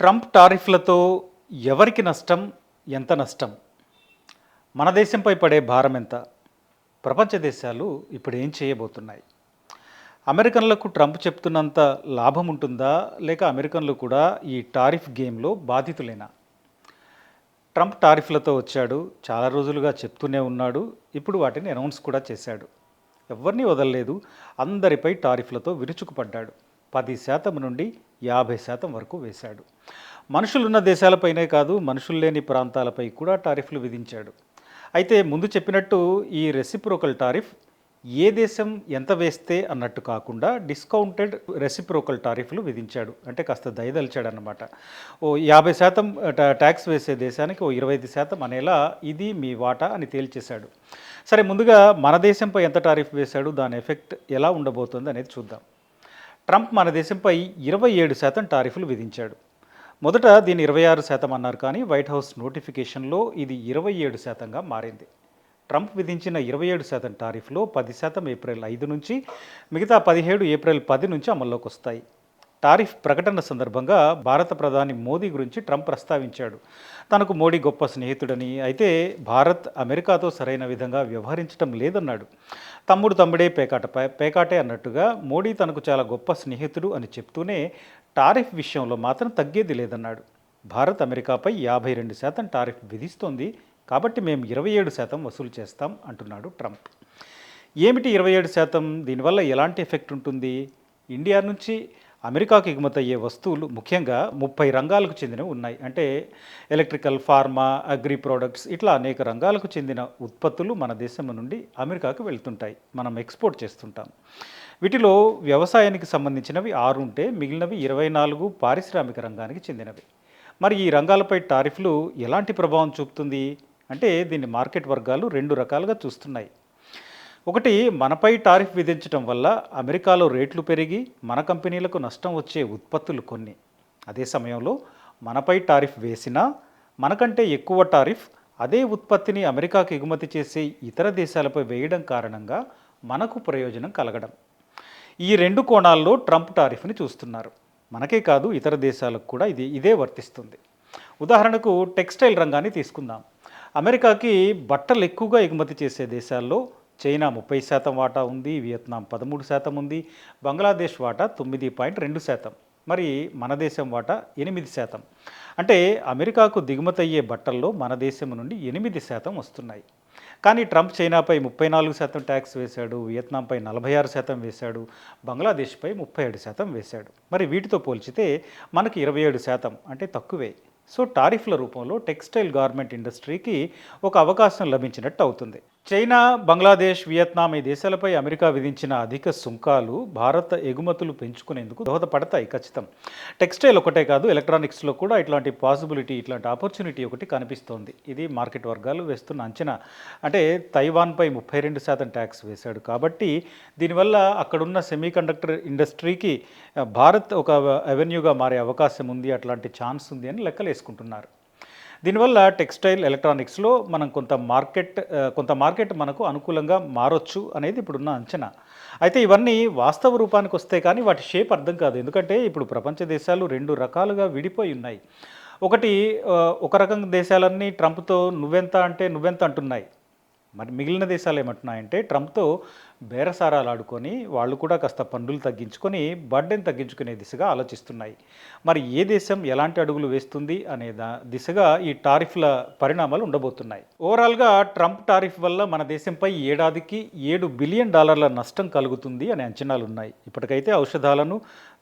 Trump టారిఫ్లతో ఎవరికి నష్టం ఎంత నష్టం? మన దేశంపై పడే భారం ఎంత? ప్రపంచ దేశాలు ఇప్పుడు ఏం చేయబోతున్నాయి? అమెరికన్లకు ట్రంప్ చెప్తున్నంత లాభం ఉంటుందా? లేక అమెరికన్లు కూడా ఈ టారిఫ్ గేమ్లో బాధితులేనా? ట్రంప్ టారిఫ్లతో వచ్చాడు చాలా రోజులుగా చెప్తూనే ఉన్నాడు ఇప్పుడు వాటిని అనౌన్స్ కూడా చేశాడు. ఎవరిని వదలలేదు అందరిపై టారిఫ్లతో విరుచుకుపడ్డాడు. పది శాతం నుండి యాభై శాతం వరకు వేశాడు. మనుషులున్న దేశాలపైనే కాదు మనుషులు లేని ప్రాంతాలపై కూడా టారిఫ్లు విధించాడు. అయితే ముందు చెప్పినట్టు ఈ రెసిప్రోకల్ టారిఫ్ ఏ దేశం ఎంత వేస్తే అన్నట్టు కాకుండా డిస్కౌంటెడ్ రెసిప్రోకల్ టారిఫ్లు విధించాడు. అంటే కాస్త దయదలిచాడు అన్నమాట ఓ యాభై శాతం ట్యాక్స్ వేసే దేశానికి ఓ ఇరవై ఐదు శాతం అనేలా ఇది మీ వాటా అని తేల్చేశాడు. సరే ముందుగా మన దేశంపై ఎంత టారిఫ్ వేశాడు దాని ఎఫెక్ట్ ఎలా ఉండబోతుంది అనేది చూద్దాం. ట్రంప్ మన దేశంపై ఇరవై ఏడు శాతం టారిఫ్లు విధించాడు. మొదట దీన్ని ఇరవై ఆరు శాతం అన్నారు కానీ వైట్ హౌస్ నోటిఫికేషన్లో ఇది ఇరవై ఏడు శాతంగా మారింది. ట్రంప్ విధించిన ఇరవై ఏడు శాతం టారిఫ్లో పది శాతం ఏప్రిల్ ఐదు నుంచి మిగతా పదిహేడు ఏప్రిల్ పది నుంచి అమల్లోకి వస్తాయి. టారిఫ్ ప్రకటన సందర్భంగా భారత ప్రధాని మోదీ గురించి ట్రంప్ ప్రస్తావించాడు. తనకు మోడీ గొప్ప స్నేహితుడని అయితే భారత్ అమెరికాతో సరైన విధంగా వ్యవహరించడం లేదన్నాడు. తమ్ముడు తమ్ముడే పేకాట పేకాటే అన్నట్టుగా మోడీ తనకు చాలా గొప్ప స్నేహితుడు అని చెప్తూనే టారిఫ్ విషయంలో మాత్రం తగ్గేది లేదన్నాడు. భారత్ అమెరికాపై యాభై రెండు శాతం టారిఫ్ విధిస్తోంది కాబట్టి మేము ఇరవై ఏడు శాతం వసూలు చేస్తాం అంటున్నాడు ట్రంప్. ఏమిటి ఇరవై ఏడు శాతం? దీనివల్ల ఎలాంటి ఎఫెక్ట్ ఉంటుంది? ఇండియా నుంచి అమెరికాకు ఎగుమతయ్యే వస్తువులు ముఖ్యంగా ముప్పై రంగాలకు చెందినవి ఉన్నాయి. అంటే ఎలక్ట్రికల్ ఫార్మా అగ్రి ప్రోడక్ట్స్ ఇట్లా అనేక రంగాలకు చెందిన ఉత్పత్తులు మన దేశం నుండి అమెరికాకు వెళ్తుంటాయి. మనం ఎక్స్పోర్ట్ చేస్తుంటాం. వీటిలో వ్యవసాయానికి సంబంధించినవి ఆరు ఉంటే మిగిలినవి ఇరవై నాలుగు పారిశ్రామిక రంగానికి చెందినవి. మరి ఈ రంగాలపై టారిఫ్లు ఎలాంటి ప్రభావం చూపుతుంది? అంటే దీన్ని మార్కెట్ వర్గాలు రెండు రకాలుగా చూస్తున్నాయి. ఒకటి మనపై టారిఫ్ విధించడం వల్ల అమెరికాలో రేట్లు పెరిగి మన కంపెనీలకు నష్టం వచ్చే ఉత్పత్తులు కొన్ని. అదే సమయంలో మనపై టారిఫ్ వేసినా మనకంటే ఎక్కువ టారిఫ్ అదే ఉత్పత్తిని అమెరికాకు ఎగుమతి చేసే ఇతర దేశాలపై వేయడం కారణంగా మనకు ప్రయోజనం కలగడం. ఈ రెండు కోణాల్లో ట్రంప్ టారిఫ్ని చూస్తున్నారు. మనకే కాదు ఇతర దేశాలకు కూడా ఇది ఇదే వర్తిస్తుంది. ఉదాహరణకు టెక్స్టైల్ రంగాన్ని తీసుకుందాం. అమెరికాకి బట్టలు ఎక్కువగా ఎగుమతి చేసే దేశాల్లో చైనా ముప్పై శాతం వాటా ఉంది వియత్నాం పదమూడు శాతం ఉంది బంగ్లాదేశ్ వాటా తొమ్మిది పాయింట్ రెండు శాతం. మరి మన దేశం వాటా ఎనిమిది శాతం. అంటే అమెరికాకు దిగుమతి అయ్యే బట్టల్లో మన దేశం నుండి ఎనిమిది శాతం వస్తున్నాయి. కానీ ట్రంప్ చైనాపై ముప్పై నాలుగు శాతం ట్యాక్స్ వేశాడు వియత్నాంపై నలభై ఆరు శాతం వేశాడు బంగ్లాదేశ్పై ముప్పై ఏడు శాతం వేశాడు. మరి వీటితో పోల్చితే మనకి ఇరవై ఏడు శాతం అంటే తక్కువే. సో టారిఫ్ల రూపంలో టెక్స్టైల్ గార్మెంట్ ఇండస్ట్రీకి ఒక అవకాశం లభించినట్టు అవుతుంది. చైనా బంగ్లాదేశ్ వియత్నాం ఈ దేశాలపై అమెరికా విధించిన అధిక సుంకాలు భారత ఎగుమతులు పెంచుకునేందుకు దోహదపడతాయి ఖచ్చితం. టెక్స్టైల్ ఒకటే కాదు ఎలక్ట్రానిక్స్లో కూడా ఇట్లాంటి పాసిబిలిటీ ఇట్లాంటి ఆపర్చునిటీ ఒకటి కనిపిస్తోంది. ఇది మార్కెట్ వర్గాలు వేస్తున్న అంచనా. అంటే తైవాన్పై ముప్పై రెండు శాతం ట్యాక్స్ వేశాడు కాబట్టి దీనివల్ల అక్కడున్న సెమీ కండక్టర్ ఇండస్ట్రీకి భారత్ ఒక అవెన్యూగా మారే అవకాశం ఉంది అట్లాంటి ఛాన్స్ ఉంది అని లెక్కలు వేసుకుంటున్నారు దీనివల్ల టెక్స్టైల్ ఎలక్ట్రానిక్స్లో మనం కొంత మార్కెట్ కొంత మార్కెట్ మనకు అనుకూలంగా మారొచ్చు అనేది ఇప్పుడున్న అంచనా. అయితే ఇవన్నీ వాస్తవ రూపానికి వస్తే కానీ వాటి షేప్ అర్థం కాదు. ఎందుకంటే ఇప్పుడు ప్రపంచ దేశాలు రెండు రకాలుగా విడిపోయి ఉన్నాయి. ఒకటి ఒక రకం దేశాలన్నీ ట్రంప్తో నువ్వెంత అంటే నువ్వెంత అంటున్నాయి. మరి మిగిలిన దేశాలు ఏమంటున్నాయంటే ట్రంప్తో బేరసారాలు ఆడుకొని వాళ్ళు కూడా కాస్త పన్నులు తగ్గించుకొని బర్డెన్ తగ్గించుకునే దిశగా ఆలోచిస్తున్నాయి. మరి ఏ దేశం ఎలాంటి అడుగులు వేస్తుంది అనే దా దిశగా ఈ టారిఫ్ల పరిణామాలు ఉండబోతున్నాయి. ఓవరాల్గా ట్రంప్ టారిఫ్ వల్ల మన దేశంపై ఏడాదికి ఏడు బిలియన్ డాలర్ల నష్టం కలుగుతుంది అనే అంచనాలు ఉన్నాయి ఇప్పటికైతే ఔషధాలను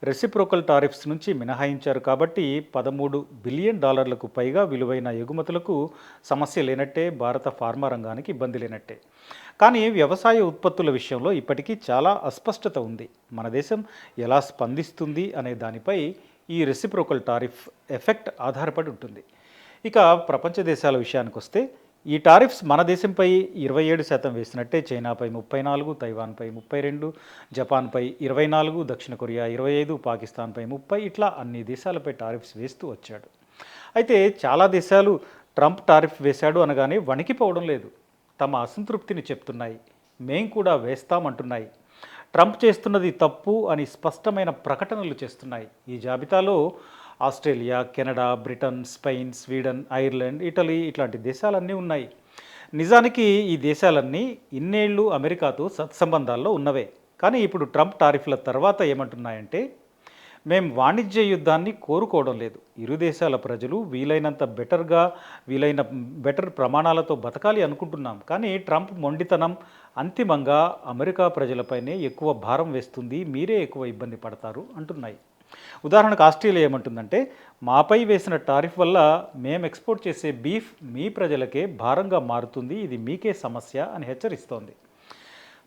రెసిప్రోకల్ టారిఫ్స్ నుంచి మినహాయించారు కాబట్టి పదమూడు బిలియన్ డాలర్లకు పైగా విలువైన ఎగుమతులకు సమస్య లేనట్టే భారత ఫార్మా రంగానికి ఇబ్బంది లేనట్టే. కానీ వ్యవసాయ ఉత్పత్తుల విషయంలో ఇప్పటికీ చాలా అస్పష్టత ఉంది. మన దేశం ఎలా స్పందిస్తుంది అనే దానిపై ఈ రెసిప్రోకల్ టారిఫ్ ఎఫెక్ట్ ఆధారపడి ఉంటుంది. ఇక ప్రపంచ దేశాల విషయానికి వస్తే ఈ టారిఫ్స్ మన దేశంపై ఇరవై ఏడు శాతం వేసినట్టే చైనాపై ముప్పై నాలుగు తైవాన్పై ముప్పై రెండు జపాన్పై ఇరవై నాలుగు దక్షిణ కొరియా ఇరవై ఐదు పాకిస్తాన్పై ముప్పై ఇట్లా అన్ని దేశాలపై టారిఫ్స్ వేస్తూ వచ్చాడు. అయితే చాలా దేశాలు ట్రంప్ టారిఫ్ వేశాడు అనగానే వణికిపోవడం లేదు. తమ అసంతృప్తిని చెప్తున్నాయి. మేం కూడా వేస్తామంటున్నాయి. ట్రంప్ చేస్తున్నది తప్పు అని స్పష్టమైన ప్రకటనలు చేస్తున్నాయి. ఈ జాబితాలో Australia Canada Britain Spain Sweden Ireland Italy ఇట్లాంటి దేశాలన్నీ ఉన్నాయి. నిజానికి ఈ దేశాలన్నీ ఇన్నేళ్ళు అమెరికాతో సత్సంబంధాల్లో ఉన్నవే. కానీ ఇప్పుడు ట్రంప్ టారిఫ్ల తర్వాత ఏమంటున్నాయంటే మేం వాణిజ్య యుద్ధాన్ని కోరుకోవడం లేదు. ఇరు దేశాల ప్రజలు వీలైనంత బెటర్గా వీలైన బెటర్ ప్రమాణాలతో బతకాలి అనుకుంటున్నాం. కానీ ట్రంప్ మొండితనం అంతిమంగా అమెరికా ప్రజలపైనే ఎక్కువ భారం వేస్తుంది మీరే ఎక్కువ ఇబ్బంది పడతారు అంటున్నాయి. ఉదాహరణకు ఆస్ట్రేలియా ఏమంటుందంటే మాపై వేసిన టారిఫ్ వల్ల మేము ఎక్స్పోర్ట్ చేసే బీఫ్ మీ ప్రజలకే భారంగా మారుతుంది ఇది మీకే సమస్య అని హెచ్చరిస్తోంది.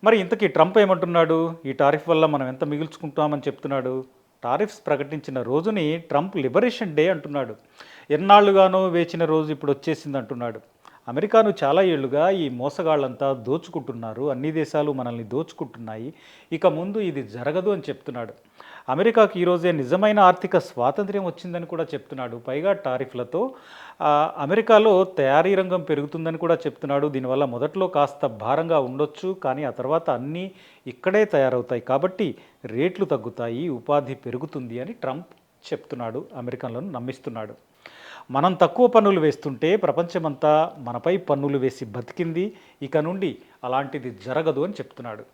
మరి ఇంతకీ ట్రంప్ ఏమంటున్నాడు? ఈ టారిఫ్ వల్ల మనం ఎంత మిగుల్చుకుంటామని చెప్తున్నాడు? టారిఫ్స్ ప్రకటించిన రోజుని ట్రంప్ లిబరేషన్ డే అంటున్నాడు. ఎన్నాళ్ళుగానో వేచిన రోజు ఇప్పుడు వచ్చేసింది అంటున్నాడు. అమెరికాను చాలా ఏళ్ళుగా ఈ మోసగాళ్ళంతా దోచుకుంటున్నారు. అన్ని దేశాలు మనల్ని దోచుకుంటున్నాయి. ఇక ముందు ఇది జరగదు అని చెప్తున్నాడు. అమెరికాకు ఈరోజే నిజమైన ఆర్థిక స్వాతంత్ర్యం వచ్చిందని కూడా చెప్తున్నాడు. పైగా టారిఫ్లతో అమెరికాలో తయారీ రంగం పెరుగుతుందని కూడా చెప్తున్నాడు. దీనివల్ల మొదట్లో కాస్త భారంగా ఉండొచ్చు కానీ ఆ తర్వాత అన్నీ ఇక్కడే తయారవుతాయి. కాబట్టి రేట్లు తగ్గుతాయి ఉపాధి పెరుగుతుంది అని ట్రంప్ చెప్తున్నాడు అమెరికన్లను నమ్మిస్తున్నాడు. మనం తక్కువ పన్నులు వేస్తుంటే ప్రపంచమంతా మనపై పన్నులు వేసి బతికింది ఇక నుండి అలాంటిది జరగదు అని చెప్తున్నాడు.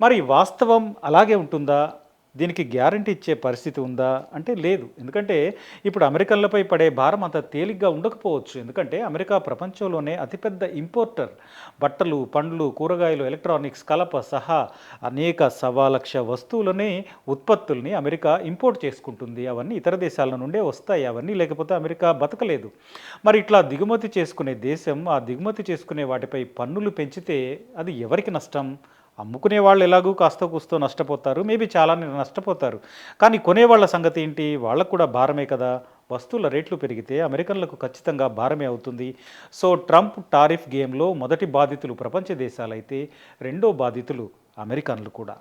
మరి వాస్తవం అలాగే ఉంటుందా? దీనికి గ్యారంటీ ఇచ్చే పరిస్థితి ఉందా అంటే లేదు. ఎందుకంటే ఇప్పుడు అమెరికన్లపై పడే భారం అంత తేలిగ్గా ఉండకపోవచ్చు. ఎందుకంటే అమెరికా ప్రపంచంలోనే అతిపెద్ద ఇంపోర్టర్. బట్టలు పండ్లు కూరగాయలు ఎలక్ట్రానిక్స్ కలప సహా అనేక సవా లక్ష వస్తువులని ఉత్పత్తుల్ని అమెరికా ఇంపోర్ట్ చేసుకుంటుంది. అవన్నీ ఇతర దేశాల నుండే వస్తాయి. అవన్నీ లేకపోతే అమెరికా బతకలేదు. మరి ఇట్లా దిగుమతి చేసుకునే దేశం ఆ దిగుమతి చేసుకునే వాటిపై పన్నులు పెంచితే అది ఎవరికి నష్టం? అమ్ముకునే వాళ్ళు ఎలాగూ కాస్త కూస్తో నష్టపోతారు మేబీ చాలానే నష్టపోతారు. కానీ కొనేవాళ్ళ సంగతి ఏంటి? వాళ్ళకు కూడా భారమే కదా. వస్తువుల రేట్లు పెరిగితే అమెరికన్లకు ఖచ్చితంగా భారమే అవుతుంది. సో ట్రంప్ టారిఫ్ గేమ్లో మొదటి బాధితులు ప్రపంచ దేశాలైతే రెండో బాధితులు అమెరికన్లు కూడా.